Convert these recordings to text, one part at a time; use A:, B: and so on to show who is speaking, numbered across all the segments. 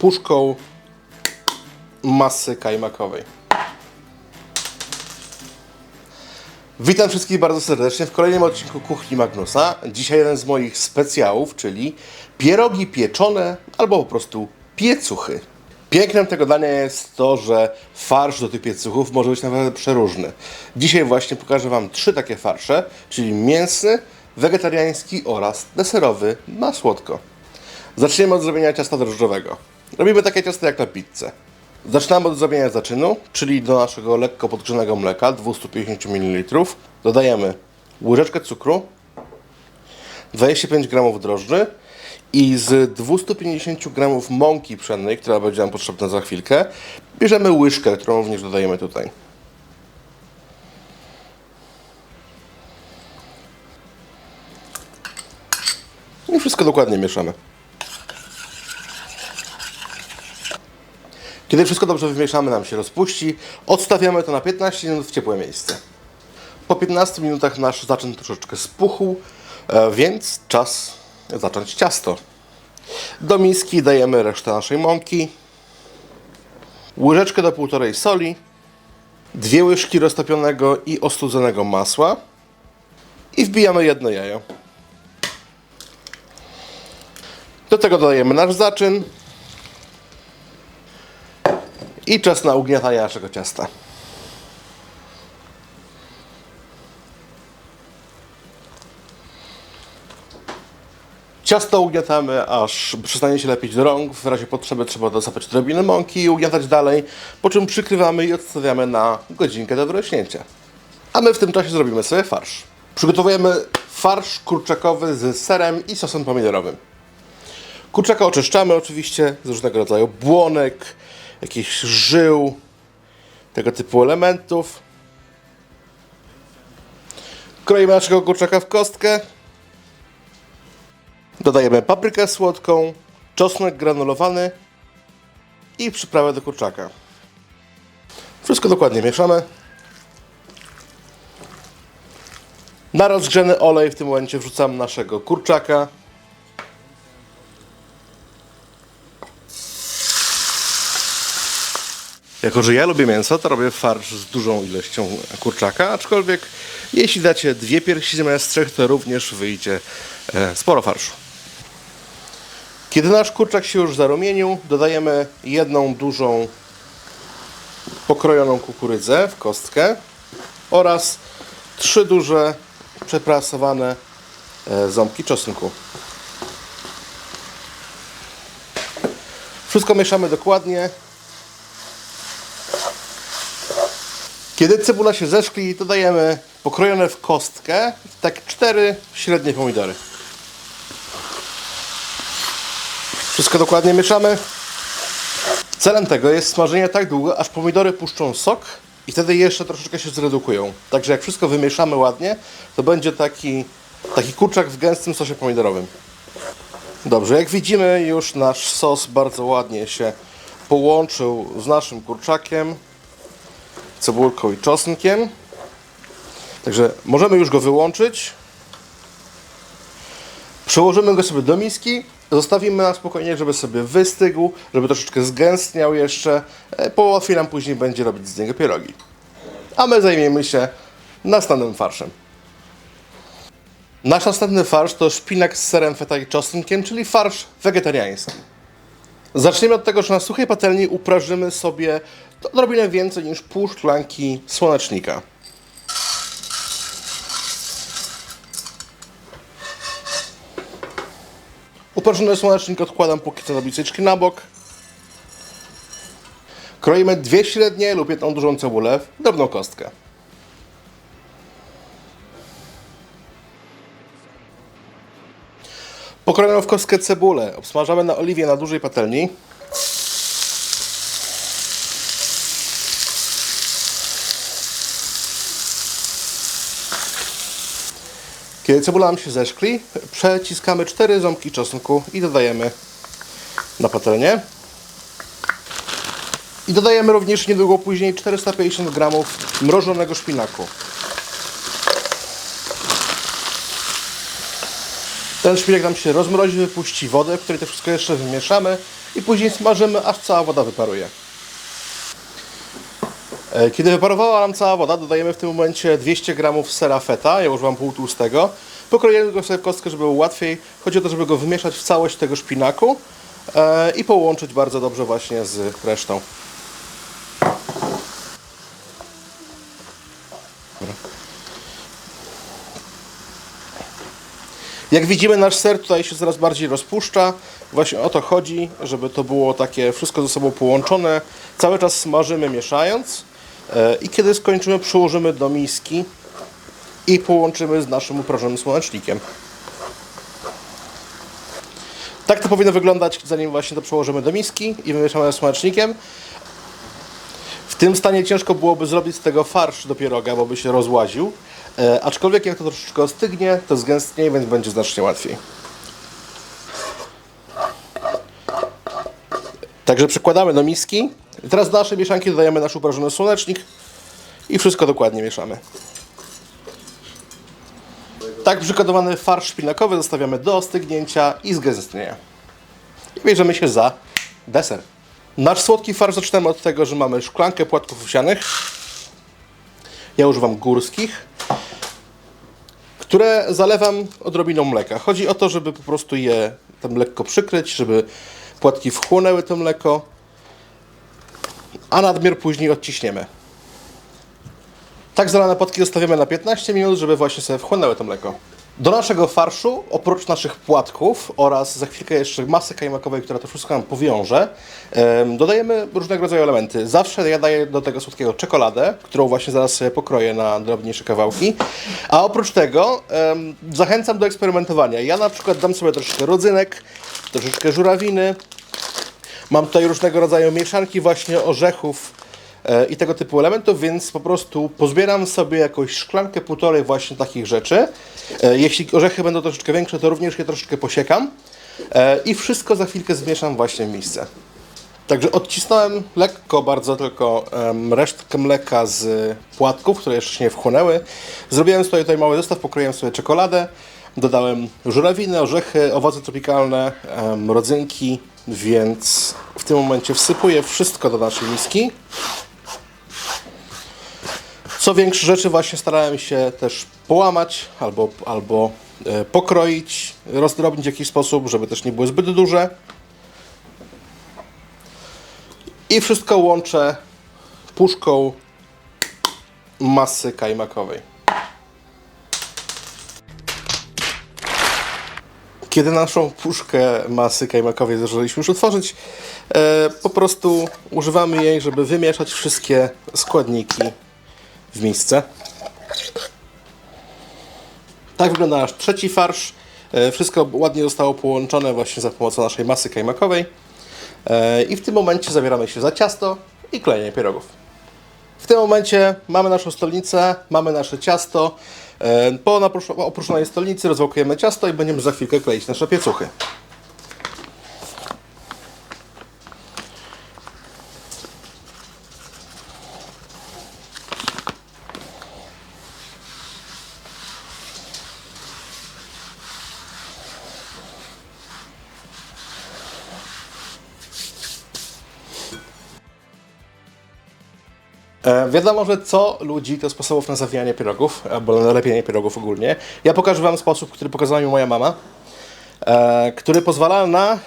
A: puszką masy kajmakowej. Witam wszystkich bardzo serdecznie w kolejnym odcinku Kuchni Magnusa. Dzisiaj jeden z moich specjałów, czyli pierogi pieczone albo po prostu piecuchy. Pięknem tego dania jest to, że farsz do tych piecuchów może być naprawdę przeróżny. Dzisiaj właśnie pokażę Wam trzy takie farsze, czyli mięsny, wegetariański oraz deserowy na słodko. Zaczniemy od zrobienia ciasta drożdżowego. Robimy takie ciasto jak na pizzę. Zaczynamy od zrobienia zaczynu, czyli do naszego lekko podgrzanego mleka 250 ml dodajemy łyżeczkę cukru, 25 g drożdży i z 250 g mąki pszennej, która będzie nam potrzebna za chwilkę, bierzemy łyżkę, którą również dodajemy tutaj. I wszystko dokładnie mieszamy. Kiedy wszystko dobrze wymieszamy, nam się rozpuści, odstawiamy to na 15 minut w ciepłe miejsce. Po 15 minutach nasz zaczyn troszeczkę spuchł, e, więc czas zacząć ciasto. Do miski dajemy resztę naszej mąki, łyżeczkę do półtorej soli, dwie łyżki roztopionego i ostudzonego masła i wbijamy jedno jajo. Do tego dodajemy nasz zaczyn i czas na ugniatanie naszego ciasta. Ciasto ugniatamy, aż przestanie się lepić do rąk. W razie potrzeby trzeba dosypać odrobinę mąki i ugniatać dalej, po czym przykrywamy i odstawiamy na godzinkę do wyrośnięcia. A my w tym czasie zrobimy sobie farsz. Przygotowujemy farsz kurczakowy z serem i sosem pomidorowym. Kurczaka oczyszczamy oczywiście z różnego rodzaju błonek, jakichś żył, tego typu elementów. Kroimy naszego kurczaka w kostkę. Dodajemy paprykę słodką, czosnek granulowany i przyprawę do kurczaka. Wszystko dokładnie mieszamy. Na rozgrzany olej w tym momencie wrzucam naszego kurczaka. Jako, że ja lubię mięso, to robię farsz z dużą ilością kurczaka, aczkolwiek jeśli dacie dwie piersi zamiast trzech, to również wyjdzie e, sporo farszu. Kiedy nasz kurczak się już zarumienił, dodajemy jedną dużą pokrojoną kukurydzę w kostkę oraz trzy duże przeprasowane e, ząbki czosnku. Wszystko mieszamy dokładnie. Kiedy cebula się zeszkli, dodajemy pokrojone w kostkę tak cztery średnie pomidory. Wszystko dokładnie mieszamy. Celem tego jest smażenie tak długo, aż pomidory puszczą sok i wtedy jeszcze troszeczkę się zredukują. Także jak wszystko wymieszamy ładnie, to będzie taki, taki kurczak w gęstym sosie pomidorowym. Dobrze, jak widzimy już nasz sos bardzo ładnie się połączył z naszym kurczakiem, cebulką i czosnkiem. Także możemy już go wyłączyć. Przełożymy go sobie do miski, zostawimy na spokojnie, żeby sobie wystygł, żeby troszeczkę zgęstniał jeszcze. E, Po łatwiej nam później będzie robić z niego pierogi. A my zajmiemy się następnym farszem. Nasz następny farsz to szpinak z serem feta i czosnkiem, czyli farsz wegetariański. Zaczniemy od tego, że na suchej patelni uprażymy sobie odrobinę więcej niż pół szklanki słonecznika. Uprażony słonecznik odkładam póki co na blisyczki na bok. Kroimy dwie średnie lub jedną dużą cebulę w drobną kostkę. Pokrojoną w kostkę cebulę obsmażamy na oliwie na dużej patelni. Kiedy cebula nam się zeszkli, przeciskamy cztery ząbki czosnku i dodajemy na patelnię. I dodajemy również niedługo później 450 g mrożonego szpinaku. Ten szpinak nam się rozmrozi, wypuści wodę, w której to wszystko jeszcze wymieszamy i później smażymy, aż cała woda wyparuje. E, Kiedy wyparowała nam cała woda, dodajemy w tym momencie 200 g sera feta, ja używam półtłustego. Pokroję go sobie w kostkę, żeby było łatwiej. Chodzi o to, żeby go wymieszać w całość tego szpinaku e, i połączyć bardzo dobrze właśnie z resztą. Jak widzimy, nasz ser tutaj się coraz bardziej rozpuszcza. Właśnie o to chodzi, żeby to było takie wszystko ze sobą połączone. Cały czas smażymy, mieszając. E, I kiedy skończymy, przyłożymy do miski i połączymy z naszym uprażonym słonecznikiem. Tak to powinno wyglądać, zanim właśnie to przełożymy do miski i wymieszamy słonecznikiem. W tym stanie ciężko byłoby zrobić z tego farsz do pieroga, bo by się rozłaził. E, aczkolwiek jak to troszeczkę ostygnie, to zgęstnieje, więc będzie znacznie łatwiej. Także przykładamy do miski. Teraz do naszej mieszanki dodajemy nasz uprażony słonecznik i wszystko dokładnie mieszamy. Tak przygotowany farsz szpinakowy zostawiamy do ostygnięcia i zgęstnienia. I bierzemy się za deser. Nasz słodki farsz zaczynamy od tego, że mamy szklankę płatków owsianych. Ja używam górskich, które zalewam odrobiną mleka. Chodzi o to, żeby po prostu je tam lekko przykryć, żeby płatki wchłonęły to mleko, a nadmiar później odciśniemy. Tak zalane płatki zostawiamy na 15 minut, żeby właśnie sobie wchłonęły to mleko. Do naszego farszu, oprócz naszych płatków oraz za chwilkę jeszcze masy kajmakowej, która to wszystko nam powiąże, em, dodajemy różnego rodzaju elementy. Zawsze ja daję do tego słodkiego czekoladę, którą właśnie zaraz sobie pokroję na drobniejsze kawałki. A oprócz tego zachęcam do eksperymentowania. Ja na przykład dam sobie troszeczkę rodzynek, troszeczkę żurawiny, Mam tutaj różnego rodzaju mieszanki właśnie orzechów e, i tego typu elementów, więc po prostu pozbieram sobie jakąś szklankę, półtorej właśnie takich rzeczy. E, Jeśli orzechy będą troszeczkę większe, to również je troszeczkę posiekam e, i wszystko za chwilkę zmieszam właśnie w misce. Także odcisnąłem lekko bardzo tylko em, resztkę mleka z płatków, które jeszcze się nie wchłonęły. Zrobiłem sobie tutaj mały zestaw, pokroiłem sobie czekoladę, dodałem żurawiny, orzechy, owoce tropikalne, em, rodzynki, więc w tym momencie wsypuję wszystko do naszej miski. Co większe rzeczy właśnie starałem się też połamać albo, albo e, pokroić, rozdrobnić w jakiś sposób, żeby też nie były zbyt duże. I wszystko łączę puszką masy kajmakowej. Kiedy naszą puszkę masy kajmakowej zdążyliśmy już otworzyć, e, po prostu używamy jej, żeby wymieszać wszystkie składniki w misce. Tak wygląda nasz trzeci farsz. E, Wszystko ładnie zostało połączone właśnie za pomocą naszej masy kajmakowej. E, I w tym momencie zabieramy się za ciasto i klejenie pierogów. Tym momencie mamy naszą stolnicę, mamy nasze ciasto. E, Po naprusz- opruszonej stolnicy rozwałkujemy ciasto i będziemy za chwilkę kleić nasze piecuchy. Wiadomo, że co ludzi to sposobów na zawijanie pierogów, albo na lepienie pierogów ogólnie. Ja pokażę Wam sposób, który pokazała mi moja mama, e, który pozwala na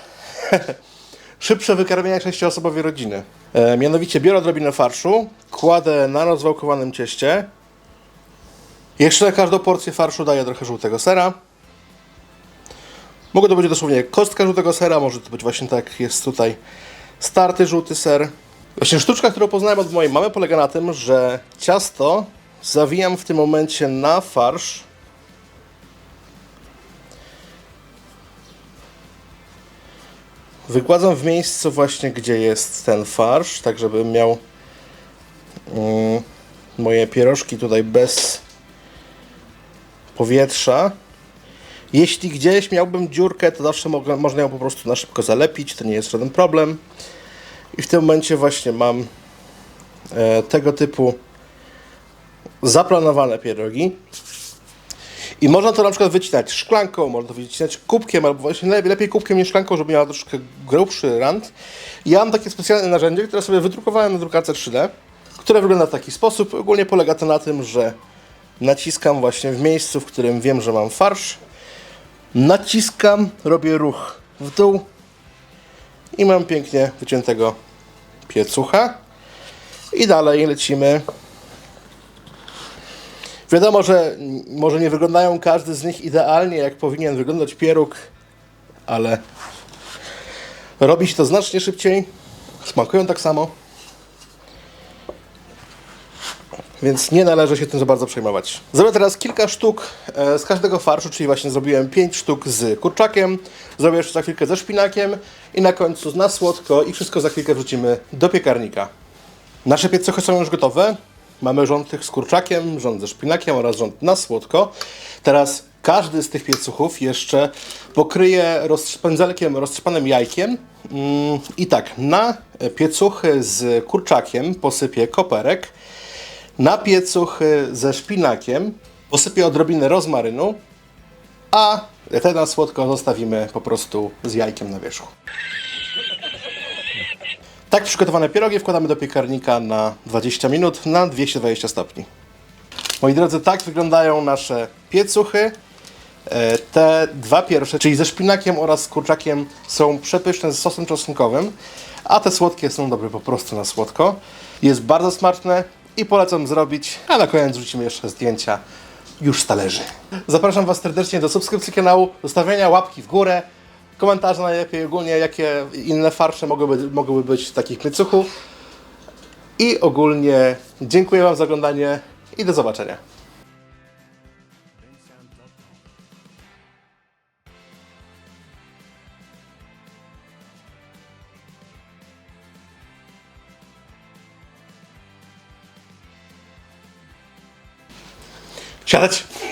A: szybsze wykarmienie sześcioosobowej rodziny. E, mianowicie biorę odrobinę farszu, kładę na rozwałkowanym cieście. Jeszcze na każdą porcję farszu daję trochę żółtego sera. Mogę to być dosłownie kostka żółtego sera, może to być właśnie tak jest tutaj starty żółty ser. Właśnie sztuczka, którą poznałem od mojej mamy polega na tym, że ciasto zawijam w tym momencie na farsz. Wykładam w miejscu właśnie, gdzie jest ten farsz, tak żeby miał mm, moje pierożki tutaj bez powietrza. Jeśli gdzieś miałbym dziurkę, to zawsze mogę, można ją po prostu na szybko zalepić, to nie jest żaden problem. I w tym momencie właśnie mam e, tego typu zaplanowane pierogi. I można to na przykład wycinać szklanką, można to wycinać kubkiem, albo właśnie lepiej, lepiej kubkiem niż szklanką, żeby miała troszkę grubszy rand. Ja mam takie specjalne narzędzie, które sobie wydrukowałem na drukarce 3D, które wygląda w taki sposób. Ogólnie polega to na tym, że naciskam właśnie w miejscu, w którym wiem, że mam farsz. Naciskam, robię ruch w dół i mam pięknie wyciętego piecucha. I dalej lecimy. Wiadomo, że może nie wyglądają każdy z nich idealnie, jak powinien wyglądać pieróg, ale robi się to znacznie szybciej. Smakują tak samo. Więc nie należy się tym za bardzo przejmować. Zrobię teraz kilka sztuk e, z każdego farszu, czyli właśnie zrobiłem 5 sztuk z kurczakiem, zrobię jeszcze za chwilkę ze szpinakiem i na końcu na słodko i wszystko za chwilkę wrzucimy do piekarnika. Nasze piecuchy są już gotowe. Mamy rząd tych z kurczakiem, rząd ze szpinakiem oraz rząd na słodko. Teraz każdy z tych piecuchów jeszcze pokryję roz, pędzelkiem roztrzepanym jajkiem. Mm, I tak, na piecuchy z kurczakiem posypię koperek. Na piecuchy ze szpinakiem posypię odrobinę rozmarynu, a te na słodko zostawimy po prostu z jajkiem na wierzchu. Tak przygotowane pierogi wkładamy do piekarnika na 20 minut na 220 stopni. Moi drodzy, tak wyglądają nasze piecuchy. E, Te dwa pierwsze, czyli ze szpinakiem oraz z kurczakiem są przepyszne z sosem czosnkowym, a te słodkie są dobre po prostu na słodko. Jest bardzo smaczne i polecam zrobić, a na koniec wrzucimy jeszcze zdjęcia już z talerzy. Zapraszam Was serdecznie do subskrypcji kanału, zostawienia łapki w górę, komentarze najlepiej ogólnie, jakie inne farsze mogłyby, mogłyby być w takich piecuchu. I ogólnie dziękuję Wam za oglądanie i do zobaczenia. Tchau, tchau.